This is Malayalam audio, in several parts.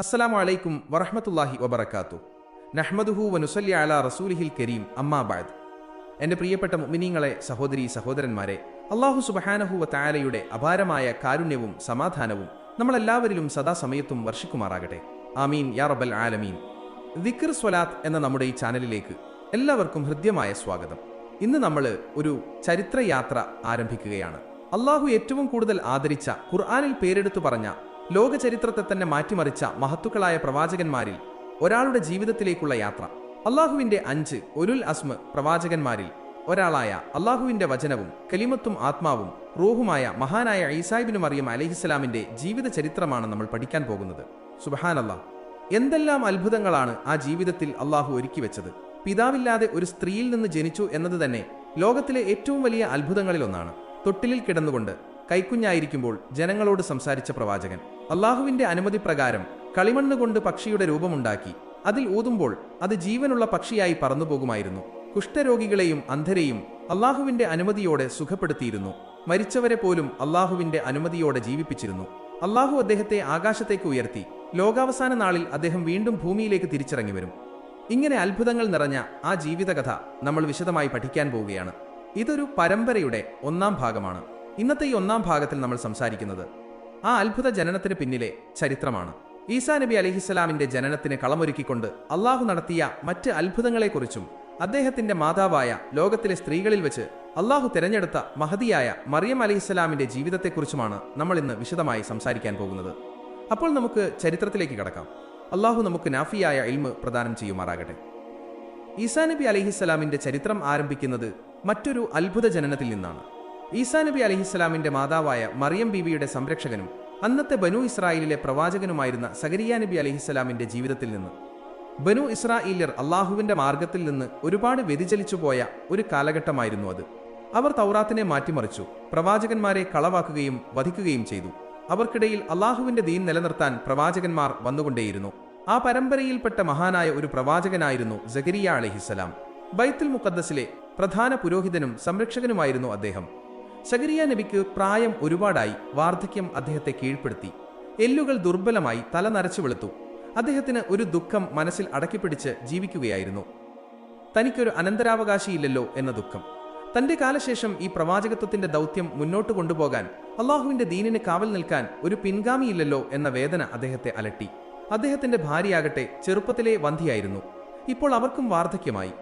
അസ്സലാമു അലൈക്കും വറഹ്മത്തുള്ളാഹി വബർക്കാത്തു നഹ്മദുഹു വനുസല്യ അല റസൂലിഹിൽ കരീം. അമ്മാബാദ് എന്റെ പ്രിയപ്പെട്ട മുഅ്മിനീങ്ങളെ സഹോദരി സഹോദരന്മാരെ അള്ളാഹു സുബഹാനഹു വ തആലയുടെ അപാരമായ കാരുണ്യവും സമാധാനവും നമ്മളെല്ലാവരിലും സദാസമയത്തും വർഷിക്കുമാറാകട്ടെ. ആമീൻ. യാ റബൽ ആലമീൻ. ദിക്ർ സ്വലാത്ത് എന്ന നമ്മുടെ ഈ ചാനലിലേക്ക് എല്ലാവർക്കും ഹൃദ്യമായ സ്വാഗതം. ഇന്ന് നമ്മൾ ഒരു ചരിത്രയാത്ര ആരംഭിക്കുകയാണ്. അള്ളാഹു ഏറ്റവും കൂടുതൽ ആദരിച്ച ഖുർആാനിൽ പേരെടുത്തു പറഞ്ഞ ലോക ചരിത്രത്തെ തന്നെ മാറ്റിമറിച്ച മഹത്തുക്കളായ പ്രവാചകന്മാരിൽ ഒരാളുടെ ജീവിതത്തിലേക്കുള്ള യാത്ര. അള്ളാഹുവിന്റെ അഞ്ച് ഒരുൽ അസ്മ പ്രവാചകന്മാരിൽ ഒരാളായ അള്ളാഹുവിന്റെ വചനവും കലിമത്തും ആത്മാവും റൂഹുമായ മഹാനായ ഈസായിബിന് മറിയം അലഹിസ്സലാമിന്റെ ജീവിത ചരിത്രമാണ് നമ്മൾ പഠിക്കാൻ പോകുന്നത്. സുബഹാനല്ല എന്തെല്ലാം അത്ഭുതങ്ങളാണ് ആ ജീവിതത്തിൽ അള്ളാഹു ഒരുക്കി വെച്ചത്. പിതാവില്ലാതെ ഒരു സ്ത്രീയിൽ നിന്ന് ജനിച്ചു എന്നത് തന്നെ ലോകത്തിലെ ഏറ്റവും വലിയ അത്ഭുതങ്ങളിലൊന്നാണ്. തൊട്ടിലിൽ കിടന്നുകൊണ്ട് കൈക്കുഞ്ഞായിരിക്കുമ്പോൾ ജനങ്ങളോട് സംസാരിച്ച പ്രവാചകൻ. അള്ളാഹുവിന്റെ അനുമതി പ്രകാരം കളിമണ്ണ് കൊണ്ട് പക്ഷിയുടെ രൂപമുണ്ടാക്കി. അതിൽ ഊതുമ്പോൾ അത് ജീവനുള്ള പക്ഷിയായി പറന്നുപോകുമായിരുന്നു. കുഷ്ഠരോഗികളെയും അന്ധരെയും അള്ളാഹുവിന്റെ അനുമതിയോടെ സുഖപ്പെടുത്തിയിരുന്നു. മരിച്ചവരെ പോലും അള്ളാഹുവിന്റെ അനുമതിയോടെ ജീവിപ്പിച്ചിരുന്നു. അള്ളാഹു അദ്ദേഹത്തെ ആകാശത്തേക്ക് ഉയർത്തി. ലോകാവസാന നാളിൽ അദ്ദേഹം വീണ്ടും ഭൂമിയിലേക്ക് തിരിച്ചിറങ്ങി വരും. ഇങ്ങനെ അത്ഭുതങ്ങൾ നിറഞ്ഞ ആ ജീവിതകഥ നമ്മൾ വിശദമായി പഠിക്കാൻ പോവുകയാണ്. ഇതൊരു പരമ്പരയുടെ ഒന്നാം ഭാഗമാണ്. ഇന്നത്തെ ഈ ഒന്നാം ഭാഗത്തിൽ നമ്മൾ സംസാരിക്കുന്നത് ആ അത്ഭുത ജനനത്തിന് പിന്നിലെ ചരിത്രമാണ്. ഈസാ നബി അലിഹിസ്സലാമിന്റെ ജനനത്തിന് കളമൊരുക്കിക്കൊണ്ട് അള്ളാഹു നടത്തിയ മറ്റ് അത്ഭുതങ്ങളെക്കുറിച്ചും അദ്ദേഹത്തിന്റെ മാതാവായ ലോകത്തിലെ സ്ത്രീകളിൽ വെച്ച് അള്ളാഹു തിരഞ്ഞെടുത്ത മഹതിയായ മറിയം അലിഹിസ്സലാമിന്റെ ജീവിതത്തെക്കുറിച്ചുമാണ് നമ്മൾ ഇന്ന് വിശദമായി സംസാരിക്കാൻ പോകുന്നത്. അപ്പോൾ നമുക്ക് ചരിത്രത്തിലേക്ക് കടക്കാം. അള്ളാഹു നമുക്ക് നാഫിയായ ഇൽമ് പ്രദാനം ചെയ്യുമാറാകട്ടെ. ഈസാ നബി അലിഹിസ്സലാമിന്റെ ചരിത്രം ആരംഭിക്കുന്നത് മറ്റൊരു അത്ഭുത ജനനത്തിൽ നിന്നാണ്. ഈസാ നബി അലിഹിസ്സലാമിന്റെ മാതാവായ മറിയം ബീവിയുടെ സംരക്ഷകനും അന്നത്തെ ബനു ഇസ്രായേലിലെ പ്രവാചകനുമായിരുന്ന സഗരിയ നബി അലിഹിസ്സലാമിന്റെ ജീവിതത്തിൽ നിന്ന്. ബനു ഇസ്രായേലിയർ അള്ളാഹുവിന്റെ മാർഗത്തിൽ നിന്ന് ഒരുപാട് വ്യതിചലിച്ചു പോയ ഒരു കാലഘട്ടമായിരുന്നു അത്. അവർ തൗറാത്തിനെ മാറ്റിമറിച്ചു പ്രവാചകന്മാരെ കളവാക്കുകയും വധിക്കുകയും ചെയ്തു. അവർക്കിടയിൽ അള്ളാഹുവിന്റെ ദീൻ നിലനിർത്താൻ പ്രവാചകന്മാർ വന്നുകൊണ്ടേയിരുന്നു. ആ പരമ്പരയിൽപ്പെട്ട മഹാനായ ഒരു പ്രവാചകനായിരുന്നു ജഗരിയ അലഹിസ്സലാം ബൈത്തുൽ മുഖദ്ദസിലെ പ്രധാന പുരോഹിതനും സംരക്ഷകനുമായിരുന്നു അദ്ദേഹം. സഗരിയ നബിക്ക് പ്രായം ഒരുപാടായി വാർദ്ധക്യം അദ്ദേഹത്തെ കീഴ്പ്പെടുത്തി. എല്ലുകൾ ദുർബലമായി തല നരച്ചു വെളുത്തു. അദ്ദേഹത്തിന് ഒരു ദുഃഖം മനസ്സിൽ അടക്കിപ്പിടിച്ച് ജീവിക്കുകയായിരുന്നു. തനിക്കൊരു അനന്തരാവകാശിയില്ലല്ലോ എന്ന ദുഃഖം. തന്റെ കാലശേഷം ഈ പ്രവാചകത്വത്തിന്റെ ദൗത്യം മുന്നോട്ട് കൊണ്ടുപോകാൻ അള്ളാഹുവിന്റെ ദീനിന് കാവൽ നിൽക്കാൻ ഒരു പിൻഗാമിയില്ലല്ലോ എന്ന വേദന അദ്ദേഹത്തെ അലട്ടി. അദ്ദേഹത്തിന്റെ ഭാര്യയാകട്ടെ ചെറുപ്പത്തിലെ വന്ധിയായിരുന്നു ഇപ്പോൾ അവർക്കും വാർദ്ധക്യമായി.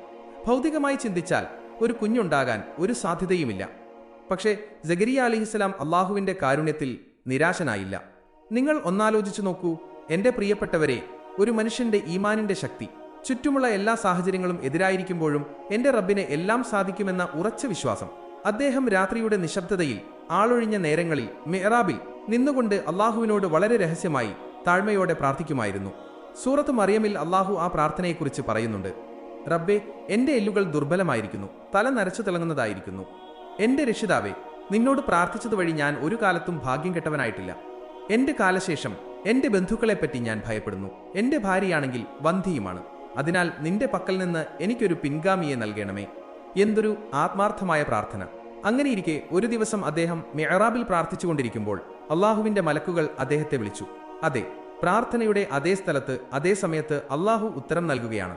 ഭൗതികമായി ചിന്തിച്ചാൽ ഒരു കുഞ്ഞുണ്ടാകാൻ ഒരു സാധ്യതയുമില്ല. പക്ഷേ ജഗരിയ അലിഹിസ്സലാം അള്ളാഹുവിന്റെ കാരുണ്യത്തിൽ നിരാശനായില്ല. നിങ്ങൾ ഒന്നാലോചിച്ചു നോക്കൂ എന്റെ പ്രിയപ്പെട്ടവരെ ഒരു മനുഷ്യന്റെ ഈമാനിന്റെ ശക്തി ചുറ്റുമുള്ള എല്ലാ സാഹചര്യങ്ങളും എതിരായിരിക്കുമ്പോഴും എന്റെ റബ്ബിനെ എല്ലാം സാധിക്കുമെന്ന ഉറച്ച വിശ്വാസം അദ്ദേഹം രാത്രിയുടെ നിശബ്ദതയിൽ ആളൊഴിഞ്ഞ നേരങ്ങളിൽ മെഹറാബിൽ നിന്നുകൊണ്ട് അള്ളാഹുവിനോട് വളരെ രഹസ്യമായി താഴ്മയോടെ പ്രാർത്ഥിക്കുമായിരുന്നു. സൂറത്ത് മറിയമിൽ അള്ളാഹു ആ പ്രാർത്ഥനയെക്കുറിച്ച് പറയുന്നുണ്ട് റബ്ബെ എന്റെ എല്ലുകൾ ദുർബലമായിരിക്കുന്നു തല നരച്ചു തിളങ്ങുന്നതായിരിക്കുന്നു. എന്റെ രക്ഷിതാവേ നിന്നോട് പ്രാർത്ഥിച്ചതുവഴി ഞാൻ ഒരു കാലത്തും ഭാഗ്യം കെട്ടവനായിട്ടില്ല. എന്റെ കാലശേഷം എന്റെ ബന്ധുക്കളെപ്പറ്റി ഞാൻ ഭയപ്പെടുന്നു. എന്റെ ഭാര്യയാണെങ്കിൽ വന്ധിയുമാണ് അതിനാൽ നിന്റെ പക്കൽ നിന്ന് എനിക്കൊരു പിൻഗാമിയെ നൽകണമേ. എന്തൊരു ആത്മാർത്ഥമായ പ്രാർത്ഥന. അങ്ങനെയിരിക്കെ ഒരു ദിവസം അദ്ദേഹം മെഹറാബിൽ പ്രാർത്ഥിച്ചുകൊണ്ടിരിക്കുമ്പോൾ അള്ളാഹുവിന്റെ മലക്കുകൾ അദ്ദേഹത്തെ വിളിച്ചു. അതെ പ്രാർത്ഥനയുടെ അതേ സ്ഥലത്ത് അതേ സമയത്ത് അള്ളാഹു ഉത്തരം നൽകുകയാണ്.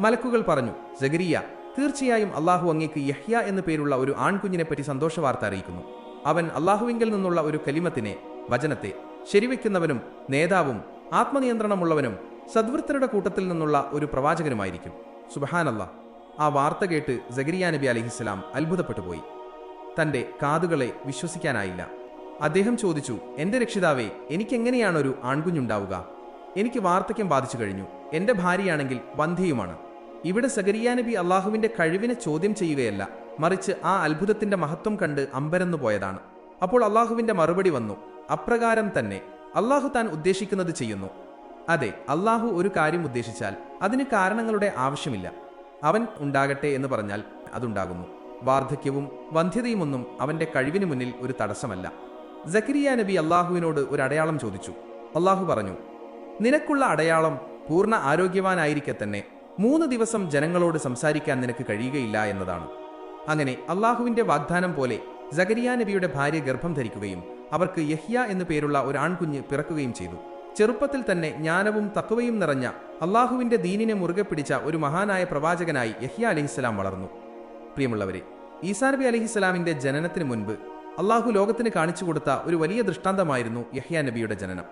മലക്കുകൾ പറഞ്ഞു ജഗരിയ തീർച്ചയായും അള്ളാഹു അങ്ങേക്ക് യഹ്യ എന്നു പേരുള്ള ഒരു ആൺകുഞ്ഞിനെ പറ്റി സന്തോഷ വാർത്ത അറിയിക്കുന്നു. അവൻ അള്ളാഹുവിങ്കിൽ നിന്നുള്ള ഒരു കലിമത്തിനെ വചനത്തെ ശരിവെക്കുന്നവനും നേതാവും ആത്മനിയന്ത്രണമുള്ളവനും സദ്വൃത്തരുടെ കൂട്ടത്തിൽ നിന്നുള്ള ഒരു പ്രവാചകനുമായിരിക്കും. സുബഹാനല്ല. ആ വാർത്ത കേട്ട് ജഗരിയ നബി അലിഹിസ്സലാം അത്ഭുതപ്പെട്ടു പോയി. തന്റെ കാതുകളെ വിശ്വസിക്കാനായില്ല. അദ്ദേഹം ചോദിച്ചു എന്റെ രക്ഷിതാവേ എനിക്കെങ്ങനെയാണ് ഒരു ആൺകുഞ്ഞുണ്ടാവുക? എനിക്ക് വാർദ്ധക്യം ബാധിച്ചു കഴിഞ്ഞു. എന്റെ ഭാര്യയാണെങ്കിൽ വന്ധ്യയുമാണ്. ഇവിടെ സഗരിയ നബി അള്ളാഹുവിന്റെ കഴിവിനെ ചോദ്യം ചെയ്യുകയല്ല മറിച്ച് ആ അത്ഭുതത്തിന്റെ മഹത്വം കണ്ട് അമ്പരന്നു പോയതാണ്. അപ്പോൾ അള്ളാഹുവിന്റെ മറുപടി വന്നു അപ്രകാരം തന്നെ അള്ളാഹു താൻ ഉദ്ദേശിക്കുന്നത് ചെയ്യുന്നു. അതെ അള്ളാഹു ഒരു കാര്യം ഉദ്ദേശിച്ചാൽ അതിന് കാരണങ്ങളുടെ ആവശ്യമില്ല. അവൻ ഉണ്ടാകട്ടെ എന്ന് പറഞ്ഞാൽ അതുണ്ടാകുന്നു. വാർദ്ധക്യവും വന്ധ്യതയുമൊന്നും അവന്റെ കഴിവിന് മുന്നിൽ ഒരു തടസ്സമല്ല. ജക്കരിയ നബി അള്ളാഹുവിനോട് ഒരു അടയാളം ചോദിച്ചു. അള്ളാഹു പറഞ്ഞു നിനക്കുള്ള അടയാളം പൂർണ ആരോഗ്യവാനായിരിക്കെ തന്നെ മൂന്ന് ദിവസം ജനങ്ങളോട് സംസാരിക്കാൻ നിനക്ക് കഴിയുകയില്ല എന്നതാണ്. അങ്ങനെ അള്ളാഹുവിന്റെ വാഗ്ദാനം പോലെ ജകരിയ നബിയുടെ ഭാര്യ ഗർഭം ധരിക്കുകയും അവർക്ക് യഹ്യ എന്നു പേരുള്ള ഒരു ആൺകുഞ്ഞ് പിറക്കുകയും ചെയ്തു. ചെറുപ്പത്തിൽ തന്നെ ജ്ഞാനവും തക്കവയും നിറഞ്ഞ അള്ളാഹുവിന്റെ ദീനിനെ മുറുകെ പിടിച്ച ഒരു മഹാനായ പ്രവാചകനായി യഹ്യ അലഹിസ്സലാം വളർന്നു. പ്രിയമുള്ളവരെ ഈസാ നബി അലഹിസ്സലാമിന്റെ ജനനത്തിന് മുൻപ് അള്ളാഹു ലോകത്തിന് കാണിച്ചു കൊടുത്ത ഒരു വലിയ ദൃഷ്ടാന്തമായിരുന്നു യഹ്യ നബിയുടെ ജനനം.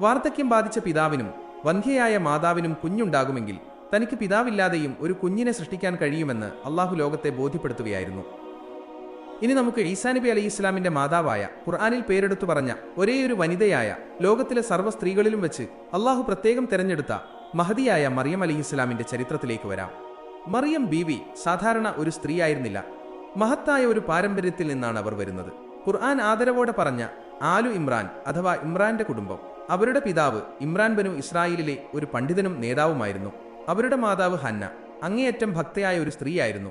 വാർദ്ധക്യം ബാധിച്ച പിതാവിനും വന്ധ്യയായ മാതാവിനും കുഞ്ഞുണ്ടാകുമെങ്കിൽ തനിക്ക് പിതാവില്ലാതെയും ഒരു കുഞ്ഞിനെ സൃഷ്ടിക്കാൻ കഴിയുമെന്ന് അള്ളാഹു ലോകത്തെ ബോധ്യപ്പെടുത്തുകയായിരുന്നു. ഇനി നമുക്ക് ഈസാ നബി അലൈഹി ഇസ്ലാമിന്റെ മാതാവായ ഖുർആാനിൽ പേരെടുത്തു പറഞ്ഞ ഒരേയൊരു വനിതയായ ലോകത്തിലെ സർവ സ്ത്രീകളിലും വെച്ച് അള്ളാഹു പ്രത്യേകം തെരഞ്ഞെടുത്ത മഹതിയായ മറിയം അലി ഇസ്ലാമിന്റെ ചരിത്രത്തിലേക്ക് വരാം. മറിയം ബീവി സാധാരണ ഒരു സ്ത്രീ ആയിരുന്നില്ല മഹത്തായ ഒരു പാരമ്പര്യത്തിൽ നിന്നാണ് അവർ വരുന്നത്. ഖുർആൻ ആദരവോടെ പറഞ്ഞ ആലു ഇമ്രാൻ അഥവാ ഇമ്രാന്റെ കുടുംബം അവരുടെ പിതാവ് ഇമ്രാൻ ബനു ഇസ്രായേലിലെ ഒരു പണ്ഡിതനും നേതാവുമായിരുന്നു. അവരുടെ മാതാവ് ഹന്ന അങ്ങേയറ്റം ഭക്തയായ ഒരു സ്ത്രീയായിരുന്നു.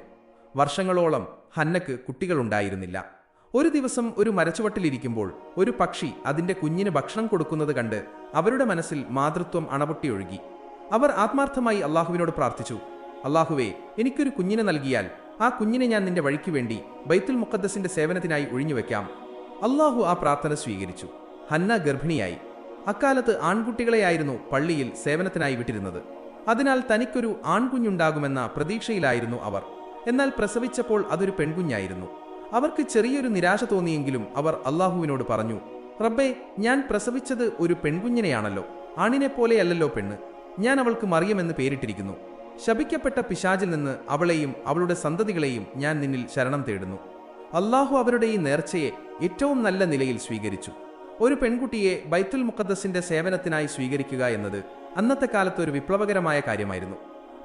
വർഷങ്ങളോളം ഹന്നക്ക് കുട്ടികളുണ്ടായിരുന്നില്ല. ഒരു ദിവസം ഒരു മരച്ചുവട്ടിലിരിക്കുമ്പോൾ ഒരു പക്ഷി അതിന്റെ കുഞ്ഞിന് ഭക്ഷണം കൊടുക്കുന്നത് കണ്ട് അവരുടെ മനസ്സിൽ മാതൃത്വം അണപൊട്ടിയൊഴുകി. അവർ ആത്മാർത്ഥമായി അള്ളാഹുവിനോട് പ്രാർത്ഥിച്ചു അള്ളാഹുവേ എനിക്കൊരു കുഞ്ഞിനെ നൽകിയാൽ ആ കുഞ്ഞിനെ ഞാൻ നിന്റെ വഴിക്ക് വേണ്ടി ബൈത്തുൽ മുഖദ്ദസിന്റെ സേവനത്തിനായി ഒഴിഞ്ഞുവെക്കാം അള്ളാഹു ആ പ്രാർത്ഥന സ്വീകരിച്ചു. ഹന്ന ഗർഭിണിയായി. അക്കാലത്ത് ആൺകുട്ടികളെയായിരുന്നു പള്ളിയിൽ സേവനത്തിനായി വിട്ടിരുന്നത്. അതിനാൽ തനിക്കൊരു ആൺകുഞ്ഞുണ്ടാകുമെന്ന പ്രതീക്ഷയിലായിരുന്നു അവർ. എന്നാൽ പ്രസവിച്ചപ്പോൾ അതൊരു പെൺകുഞ്ഞായിരുന്നു. അവർക്ക് ചെറിയൊരു നിരാശ തോന്നിയെങ്കിലും അവർ അള്ളാഹുവിനോട് പറഞ്ഞു റബ്ബേ ഞാൻ പ്രസവിച്ചത് ഒരു പെൺകുഞ്ഞിനെയാണല്ലോ. ആണിനെ പോലെയല്ലല്ലോ പെണ്ണ്. ഞാൻ അവൾക്ക് മറിയമെന്ന് പേരിട്ടിരിക്കുന്നു. ശപിക്കപ്പെട്ട പിശാചിൽ നിന്ന് അവളെയും അവളുടെ സന്തതികളെയും ഞാൻ നിന്നിൽ ശരണം തേടുന്നു. അള്ളാഹു അവരുടെ ഈ നേർച്ചയെ ഏറ്റവും നല്ല നിലയിൽ സ്വീകരിച്ചു. ഒരു പെൺകുട്ടിയെ ബൈത്തുൽ മുഖദ്ദസിന്റെ സേവനത്തിനായി സ്വീകരിക്കുക എന്നത് അന്നത്തെ കാലത്ത് ഒരു വിപ്ലവകരമായ കാര്യമായിരുന്നു.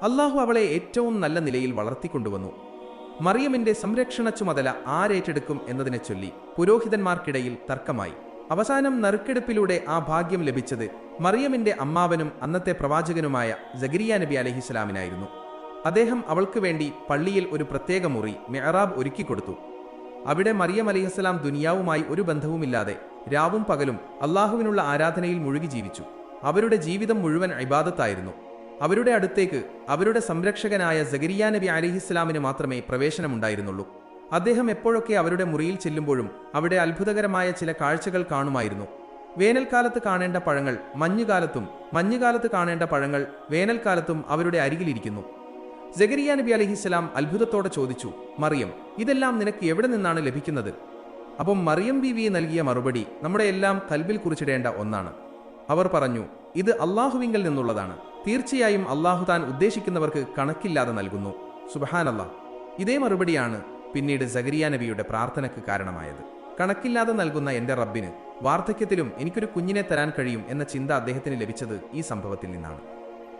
അള്ളാഹു അവളെ ഏറ്റവും നല്ല നിലയിൽ വളർത്തിക്കൊണ്ടുവന്നു. മറിയമിന്റെ സംരക്ഷണ ചുമതല ആരേറ്റെടുക്കും എന്നതിനെ ചൊല്ലി പുരോഹിതന്മാർക്കിടയിൽ തർക്കമായി. അവസാനം നറുക്കെടുപ്പിലൂടെ ആ ഭാഗ്യം ലഭിച്ചത് മറിയമിന്റെ അമ്മാവനും അന്നത്തെ പ്രവാചകനുമായ ജഗരിയ നബി അലഹിസ്ലാമിനായിരുന്നു അദ്ദേഹം അവൾക്ക് വേണ്ടി പള്ളിയിൽ ഒരു പ്രത്യേക മുറി മെഹറാബ് ഒരുക്കിക്കൊടുത്തു അവിടെ മറിയം അലിഹസ്സലാം ദുനിയാവുമായി ഒരു ബന്ധവുമില്ലാതെ രാവും പകലും അള്ളാഹുവിനുള്ള ആരാധനയിൽ മുഴുകി ജീവിച്ചു. അവരുടെ ജീവിതം മുഴുവൻ ഇബാദത്തായിരുന്നു. അവരുടെ അടുത്തേക്ക് അവരുടെ സംരക്ഷകനായ സഗരിയ നബി അലിഹിസ്ലാമിന് മാത്രമേ പ്രവേശനമുണ്ടായിരുന്നുള്ളൂ. അദ്ദേഹം എപ്പോഴൊക്കെ അവരുടെ മുറിയിൽ ചെല്ലുമ്പോഴും അവിടെ അത്ഭുതകരമായ ചില കാഴ്ചകൾ കാണുമായിരുന്നു. വേനൽക്കാലത്ത് കാണേണ്ട പഴങ്ങൾ മഞ്ഞുകാലത്തും മഞ്ഞുകാലത്ത് കാണേണ്ട പഴങ്ങൾ വേനൽക്കാലത്തും അവരുടെ അരികിലിരിക്കുന്നു. ജഗരിയ നബി അലഹിസ്സലാം അത്ഭുതത്തോടെ ചോദിച്ചു മറിയം ഇതെല്ലാം നിനക്ക് എവിടെ നിന്നാണ് ലഭിക്കുന്നത്? അപ്പം മറിയം ബിവി നൽകിയ മറുപടി നമ്മുടെ എല്ലാം കൽബിൽ കുറിച്ചിടേണ്ട ഒന്നാണ്. അവർ പറഞ്ഞു ഇത് അള്ളാഹുവിങ്കൽ നിന്നുള്ളതാണ്. തീർച്ചയായും അള്ളാഹു താൻ ഉദ്ദേശിക്കുന്നവർക്ക് കണക്കില്ലാതെ നൽകുന്നു. സുബഹാനല്ല ഇതേ മറുപടിയാണ് പിന്നീട് സഗരിയ നബിയുടെ പ്രാർത്ഥനയ്ക്ക് കാരണമായത്. കണക്കില്ലാതെ നൽകുന്ന എന്റെ റബ്ബിന് വാർദ്ധക്യത്തിലും എനിക്കൊരു കുഞ്ഞിനെ തരാൻ കഴിയും എന്ന ചിന്ത അദ്ദേഹത്തിന് ലഭിച്ചത് ഈ സംഭവത്തിൽ നിന്നാണ്.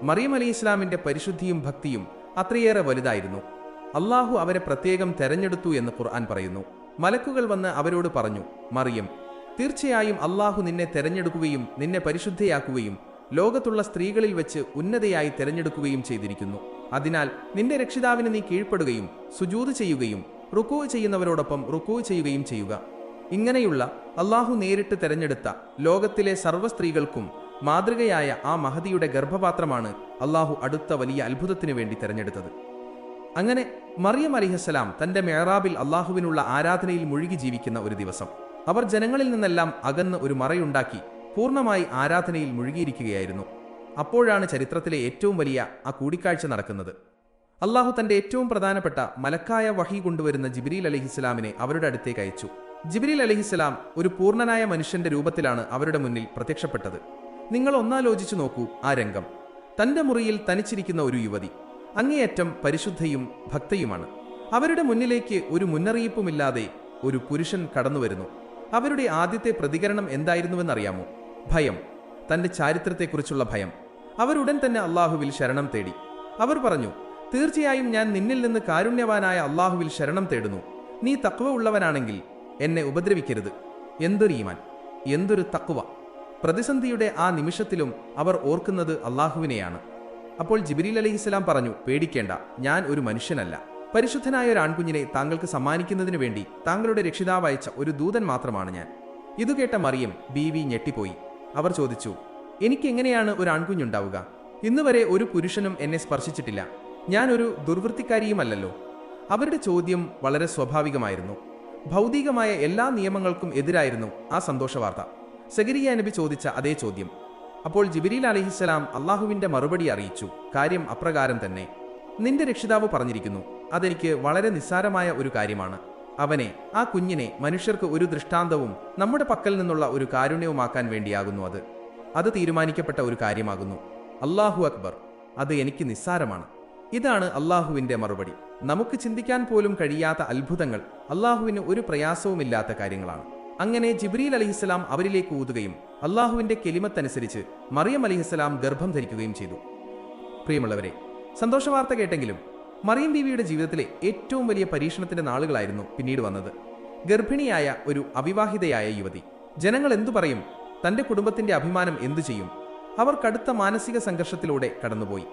മറിയം അലി ഇസ്ലാമിന്റെ പരിശുദ്ധിയും ഭക്തിയും അത്രയേറെ വലുതായിരുന്നു. അള്ളാഹു അവരെ പ്രത്യേകം തെരഞ്ഞെടുത്തു എന്ന് ഖുർആൻ പറയുന്നു. മലക്കുകൾ വന്ന് അവരോട് പറഞ്ഞു മറിയം തീർച്ചയായും അള്ളാഹു നിന്നെ തെരഞ്ഞെടുക്കുകയും നിന്നെ പരിശുദ്ധയാക്കുകയും ലോകത്തുള്ള സ്ത്രീകളിൽ വെച്ച് ഉന്നതയായി തെരഞ്ഞെടുക്കുകയും ചെയ്തിരിക്കുന്നു. അതിനാൽ നിന്റെ രക്ഷിതാവിന് നീ കീഴ്പ്പെടുകയും സുജൂത് ചെയ്യുകയും റുക്കൂ ചെയ്യുന്നവരോടൊപ്പം റുക്കൂ ചെയ്യുകയും ചെയ്യുക. ഇങ്ങനെയുള്ള അള്ളാഹു നേരിട്ട് തെരഞ്ഞെടുത്ത ലോകത്തിലെ സർവ സ്ത്രീകൾക്കും മാതൃകയായ ആ മഹതിയുടെ ഗർഭപാത്രമാണ് അള്ളാഹു അടുത്ത വലിയ അത്ഭുതത്തിനു വേണ്ടി തെരഞ്ഞെടുത്തത്. അങ്ങനെ മറിയം അലിഹസ്സലാം തന്റെ മേറാബിൽ അള്ളാഹുവിനുള്ള ആരാധനയിൽ മുഴുകി ജീവിക്കുന്ന ഒരു ദിവസം. അവർ ജനങ്ങളിൽ നിന്നെല്ലാം അകന്ന് ഒരു മറയുണ്ടാക്കി പൂർണമായി ആരാധനയിൽ മുഴുകിയിരിക്കുകയായിരുന്നു. അപ്പോഴാണ് ചരിത്രത്തിലെ ഏറ്റവും വലിയ ആ കൂടിക്കാഴ്ച നടക്കുന്നത്. അള്ളാഹു തന്റെ ഏറ്റവും പ്രധാനപ്പെട്ട മലക്കായ വഹി കൊണ്ടുവരുന്ന ജിബ്രീൽ അലഹിസ്ലാമിനെ അവരുടെ അടുത്തേക്ക് അയച്ചു. ജിബ്രീൽ അലഹിസ്സലാം ഒരു പൂർണനായ മനുഷ്യന്റെ രൂപത്തിലാണ് അവരുടെ മുന്നിൽ പ്രത്യക്ഷപ്പെട്ടത്. നിങ്ങൾ ഒന്നാലോചിച്ചു നോക്കൂ ആ രംഗം. തന്റെ മുറിയിൽ തനിച്ചിരിക്കുന്ന ഒരു യുവതി അങ്ങേയറ്റം പരിശുദ്ധയും ഭക്തയുമാണ്. അവരുടെ മുന്നിലേക്ക് ഒരു മുന്നറിയിപ്പുമില്ലാതെ ഒരു പുരുഷൻ കടന്നുവരുന്നു. അവരുടെ ആദ്യത്തെ പ്രതികരണം എന്തായിരുന്നുവെന്നറിയാമോ? ഭയം. തന്റെ ചാരിത്രത്തെക്കുറിച്ചുള്ള ഭയം. അവരുടൻ തന്നെ അള്ളാഹുവിൽ ശരണം തേടി. അവർ പറഞ്ഞു തീർച്ചയായും ഞാൻ നിന്നിൽ നിന്ന് കാരുണ്യവാനായ അള്ളാഹുവിൽ ശരണം തേടുന്നു. നീ തക്വ ഉള്ളവനാണെങ്കിൽ എന്നെ ഉപദ്രവിക്കരുത്. എന്തൊരു ഈമാൻ. എന്തൊരു തക്വ. പ്രതിസന്ധിയുടെ ആ നിമിഷത്തിലും അവർ ഓർക്കുന്നത് അള്ളാഹുവിനെയാണ്. അപ്പോൾ ജിബിരിൽ അലഹിസ്സലാം പറഞ്ഞു പേടിക്കേണ്ട. ഞാൻ ഒരു മനുഷ്യനല്ല. പരിശുദ്ധനായ ഒരു ആൺകുഞ്ഞിനെ താങ്കൾക്ക് സമ്മാനിക്കുന്നതിനു വേണ്ടി താങ്കളുടെ രക്ഷിതാവ് അയച്ച ഒരു ദൂതൻ മാത്രമാണ് ഞാൻ. ഇതു കേട്ട മറിയം ബി വി ഞെട്ടിപ്പോയി. അവർ ചോദിച്ചു എനിക്ക് എങ്ങനെയാണ് ഒരു ആൺകുഞ്ഞുണ്ടാവുക? ഇന്നുവരെ ഒരു പുരുഷനും എന്നെ സ്പർശിച്ചിട്ടില്ല. ഞാനൊരു ദുർവൃത്തിക്കാരിയുമല്ലല്ലോ. അവരുടെ ചോദ്യം വളരെ സ്വാഭാവികമായിരുന്നു. ഭൗതികമായ എല്ലാ നിയമങ്ങൾക്കും എതിരായിരുന്നു ആ സന്തോഷവാർത്ത. സഗരിയ നബി ചോദിച്ച അതേ ചോദ്യം. അപ്പോൾ ജിബിരിൽ അലഹിസ്സലാം അള്ളാഹുവിന്റെ മറുപടി അറിയിച്ചു. കാര്യം അപ്രകാരം തന്നെ. നിന്റെ രക്ഷിതാവ് പറഞ്ഞിരിക്കുന്നു അതെനിക്ക് വളരെ നിസ്സാരമായ ഒരു കാര്യമാണ്. അവനെ ആ കുഞ്ഞിനെ മനുഷ്യർക്ക് ഒരു ദൃഷ്ടാന്തവും നമ്മുടെ പക്കൽ നിന്നുള്ള ഒരു കാരുണ്യവുമാക്കാൻ വേണ്ടിയാകുന്നു അത്. അത് തീരുമാനിക്കപ്പെട്ട ഒരു കാര്യമാകുന്നു. അള്ളാഹു അക്ബർ അത് എനിക്ക് നിസ്സാരമാണ്. ഇതാണ് അള്ളാഹുവിന്റെ മറുപടി. നമുക്ക് ചിന്തിക്കാൻ പോലും കഴിയാത്ത അത്ഭുതങ്ങൾ അള്ളാഹുവിന് ഒരു പ്രയാസവുമില്ലാത്ത കാര്യങ്ങളാണ്. അങ്ങനെ ജിബ്രീൽ അലിഹിസ്സലാം അവരിലേക്ക് ഊതുകയും അള്ളാഹുവിന്റെ കെലിമത്തനുസരിച്ച് മറിയം അലിഹിസ്സലാം ഗർഭം ധരിക്കുകയും ചെയ്തു. പ്രിയമുള്ളവരെ സന്തോഷവാർത്ത കേട്ടെങ്കിലും മറിയം ബീവിയുടെ ജീവിതത്തിലെ ഏറ്റവും വലിയ പരീക്ഷണത്തിന്റെ നാളുകളായിരുന്നു പിന്നീട് വന്നത്. ഗർഭിണിയായ ഒരു അവിവാഹിതയായ യുവതി. ജനങ്ങൾ എന്തു പറയും? തന്റെ കുടുംബത്തിന്റെ അഭിമാനം എന്തു ചെയ്യും? അവർ കടുത്ത മാനസിക സംഘർഷത്തിലൂടെ കടന്നുപോയി.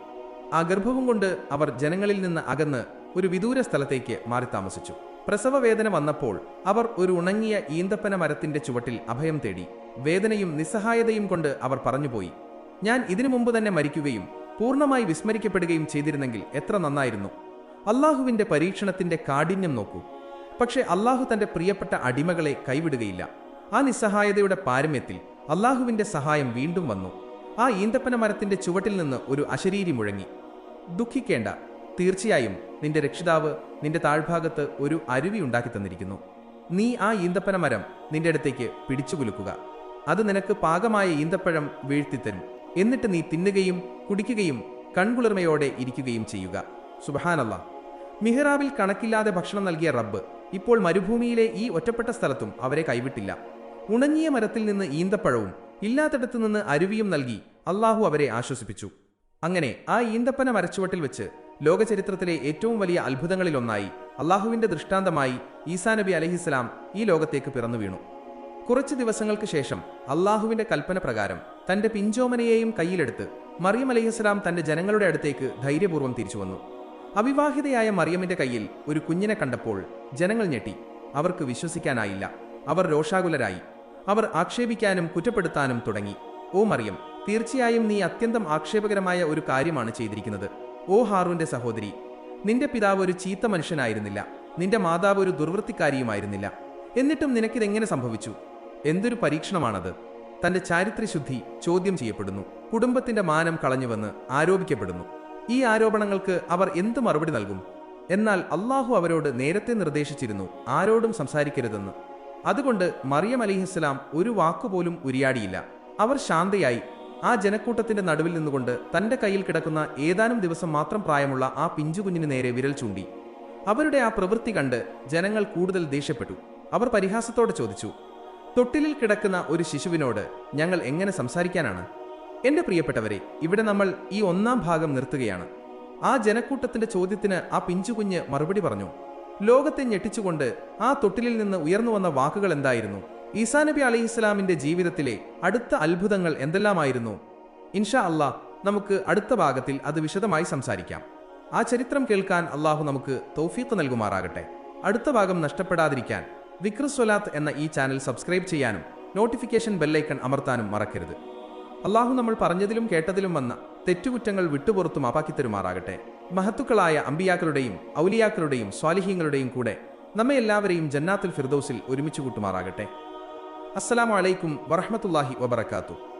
ആ ഗർഭവും കൊണ്ട് അവർ ജനങ്ങളിൽ നിന്ന് അകന്ന് ഒരു വിദൂര സ്ഥലത്തേക്ക് മാറി താമസിച്ചു. പ്രസവവേദന വന്നപ്പോൾ അവർ ഒരു ഉണങ്ങിയ ഈന്തപ്പന മരത്തിന്റെ ചുവട്ടിൽ അഭയം തേടി. വേദനയും നിസ്സഹായതയും കൊണ്ട് അവർ പറഞ്ഞുപോയി. ഞാൻ ഇതിനു മുമ്പ് തന്നെ മരിക്കുകയും പൂർണമായി വിസ്മരിക്കപ്പെടുകയും ചെയ്തിരുന്നെങ്കിൽ എത്ര നന്നായിരുന്നു. അള്ളാഹുവിന്റെ പരീക്ഷണത്തിന്റെ കാഠിന്യം നോക്കൂ. പക്ഷേ അള്ളാഹു തന്റെ പ്രിയപ്പെട്ട അടിമകളെ കൈവിടുകയില്ല. ആ നിസ്സഹായതയുടെ പാരമ്യത്തിൽ അള്ളാഹുവിന്റെ സഹായം വീണ്ടും വന്നു. ആ ഈന്തപ്പന മരത്തിന്റെ ചുവട്ടിൽ നിന്ന് ഒരു അശരീരി മുഴങ്ങി. ദുഃഖിക്കേണ്ട. തീർച്ചയായും നിന്റെ രക്ഷിതാവ് നിന്റെ താഴ്ഭാഗത്ത് ഒരു അരുവി ഉണ്ടാക്കി തന്നിരിക്കുന്നു. നീ ആ ഈന്തപ്പന മരം നിന്റെ അടുത്തേക്ക് പിടിച്ചു കുലുക്കുക അത് നിനക്ക് പാകമായ ഈന്തപ്പഴം വീഴ്ത്തിത്തരും. എന്നിട്ട് നീ തിന്നുകയും കുടിക്കുകയും കൺകുളിർമയോടെ ഇരിക്കുകയും ചെയ്യുക. സുബഹാനല്ല. മിഹ്റാബിൽ കണക്കില്ലാതെ ഭക്ഷണം നൽകിയ റബ്ബ് ഇപ്പോൾ മരുഭൂമിയിലെ ഈ ഒറ്റപ്പെട്ട സ്ഥലത്തും അവരെ കൈവിട്ടില്ല. ഉണങ്ങിയ മരത്തിൽ നിന്ന് ഈന്തപ്പഴവും ഇല്ലാത്തിടത്തു നിന്ന് അരുവിയും നൽകി അള്ളാഹു അവരെ ആശ്വസിപ്പിച്ചു. അങ്ങനെ ആ ഈന്തപ്പന മരച്ചുവട്ടിൽ വെച്ച് ലോകചരിത്രത്തിലെ ഏറ്റവും വലിയ അത്ഭുതങ്ങളിലൊന്നായി അള്ളാഹുവിന്റെ ദൃഷ്ടാന്തമായി ഈസാ നബി അലഹിസ്സലാം ഈ ലോകത്തേക്ക് പിറന്നു വീണു. കുറച്ച് ദിവസങ്ങൾക്ക് ശേഷം അള്ളാഹുവിന്റെ കൽപ്പന പ്രകാരം തന്റെ പിഞ്ചോമനയെയും കയ്യിലെടുത്ത് മറിയം അലഹിസ്സലാം തന്റെ ജനങ്ങളുടെ അടുത്തേക്ക് ധൈര്യപൂർവം തിരിച്ചു വന്നു. അവിവാഹിതയായ മറിയമിന്റെ കയ്യിൽ ഒരു കുഞ്ഞിനെ കണ്ടപ്പോൾ ജനങ്ങൾ ഞെട്ടി. അവർക്ക് വിശ്വസിക്കാനായില്ല. അവർ രോഷാകുലരായി. അവർ ആക്ഷേപിക്കാനും കുറ്റപ്പെടുത്താനും തുടങ്ങി. ഓ മറിയം തീർച്ചയായും നീ അത്യന്തം ആക്ഷേപകരമായ ഒരു കാര്യമാണ് ചെയ്തിരിക്കുന്നത്. ഓ ഹാറൂന്റെ സഹോദരി നിന്റെ പിതാവ് ഒരു ചീത്ത മനുഷ്യനായിരുന്നില്ല. നിന്റെ മാതാവ് ഒരു ദുർവൃത്തിക്കാരിയുമായിരുന്നില്ല. എന്നിട്ടും നിനക്കിതെങ്ങനെ സംഭവിച്ചു? എന്തൊരു പരീക്ഷണമാണത്? തന്റെ ചാരിത്രശുദ്ധി ചോദ്യം ചെയ്യപ്പെടുന്നു. കുടുംബത്തിന്റെ മാനം കളഞ്ഞുവെന്ന് ആരോപിക്കപ്പെടുന്നു. ഈ ആരോപണങ്ങൾക്ക് അവർ എന്ത് മറുപടി നൽകും? എന്നാൽ അള്ളാഹു അവരോട് നേരത്തെ നിർദ്ദേശിച്ചിരുന്നു ആരോടും സംസാരിക്കരുതെന്ന്. അതുകൊണ്ട് മറിയം അലിഹിസ്സലാം ഒരു വാക്കുപോലും ഉരിയാടിയില്ല. അവർ ശാന്തയായി ആ ജനക്കൂട്ടത്തിന്റെ നടുവിൽ നിന്നുകൊണ്ട് തന്റെ കയ്യിൽ കിടക്കുന്ന ഏതാനും ദിവസം മാത്രം പ്രായമുള്ള ആ പിഞ്ചുകുഞ്ഞിന് നേരെ വിരൽ ചൂണ്ടി. അവരുടെ ആ പ്രവൃത്തി കണ്ട് ജനങ്ങൾ കൂടുതൽ ദേഷ്യപ്പെട്ടു. അവർ പരിഹാസത്തോടെ ചോദിച്ചു തൊട്ടിലിൽ കിടക്കുന്ന ഒരു ശിശുവിനോട് ഞങ്ങൾ എങ്ങനെ സംസാരിക്കാനാണ്? എന്റെ പ്രിയപ്പെട്ടവരെ ഇവിടെ നമ്മൾ ഈ ഒന്നാം ഭാഗം നിർത്തുകയാണ്. ആ ജനക്കൂട്ടത്തിന്റെ ചോദ്യത്തിന് ആ പിഞ്ചുകുഞ്ഞ് മറുപടി പറഞ്ഞു ലോകത്തെ ഞെട്ടിച്ചുകൊണ്ട് ആ തൊട്ടിലിൽ നിന്ന് ഉയർന്നു വന്ന വാക്കുകൾ എന്തായിരുന്നു? ഈസാ നബി അലി ഇസ്ലാമിന്റെ ജീവിതത്തിലെ അടുത്ത അത്ഭുതങ്ങൾ എന്തെല്ലാമായിരുന്നു? ഇൻഷാ അള്ളാഹ് നമുക്ക് അടുത്ത ഭാഗത്തിൽ അത് വിശദമായി സംസാരിക്കാം. ആ ചരിത്രം കേൾക്കാൻ അള്ളാഹു നമുക്ക് തൗഫീഖ് നൽകുമാറാകട്ടെ. അടുത്ത ഭാഗം നഷ്ടപ്പെടാതിരിക്കാൻ വിക്രസ്വലാത്ത് എന്ന ഈ ചാനൽ സബ്സ്ക്രൈബ് ചെയ്യാനും നോട്ടിഫിക്കേഷൻ ബെല്ലൈക്കൺ അമർത്താനും മറക്കരുത്. അള്ളാഹു നമ്മൾ പറഞ്ഞതിലും കേട്ടതിലും വന്ന തെറ്റുകുറ്റങ്ങൾ വിട്ടുപുറത്തു മാപ്പാക്കി തരുമാറാകട്ടെ. മഹത്തുക്കളായ അമ്പിയാക്കളുടെയും ഔലിയാക്കളുടെയും സ്വാലിഹീങ്ങളുടെയും കൂടെ നമ്മെ എല്ലാവരെയും ജന്നാത്തുൽ ഫിർദൌസിൽ ഒരുമിച്ച് കൂട്ടുമാറാകട്ടെ. അസ്സലാമു അലൈക്കും വറഹ്മത്തുള്ളാഹി വബറകാതുഹു.